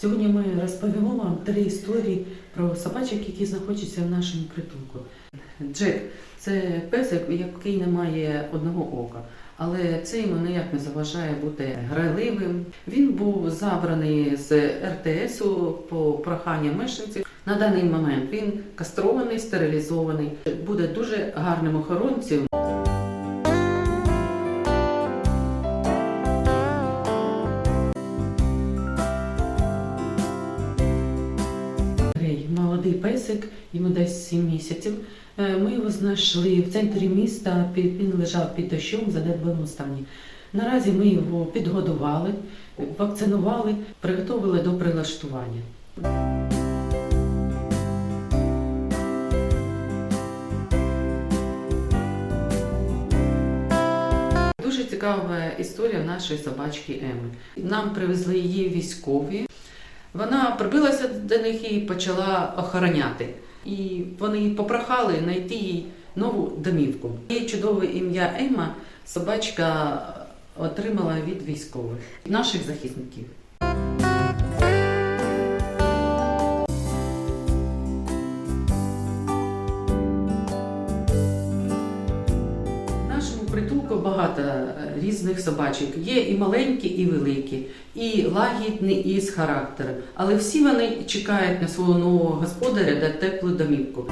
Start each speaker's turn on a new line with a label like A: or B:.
A: Сьогодні ми розповімо вам три історії про собачок, які знаходяться в нашому притулку. Джек це песик, який не має одного ока. Але це йому ніяк не заважає бути грайливим. Він був забраний з РТСу по проханню мешканців. На даний момент він кастрований, стерилізований, буде дуже гарним охоронцем. Песик, йому десь 7 місяців. Е, Ми його знайшли в центрі міста. Він лежав під дощом в занедбаному стані. Наразі ми його підгодували, вакцинували, приготували до прилаштування. Дуже цікава історія нашої собачки Еми. Нам привезли її військові. Вона прибилася до них і почала охороняти. І вони попрохали знайти їй нову домівку. Її чудове ім'я Ема собачка отримала від військових, наших захисників. Притулку багато е, різних собачок. Є і маленькі, і великі, і лагідні, і з характером. Але всі вони чекають на свого нового господаря де теплу домівку.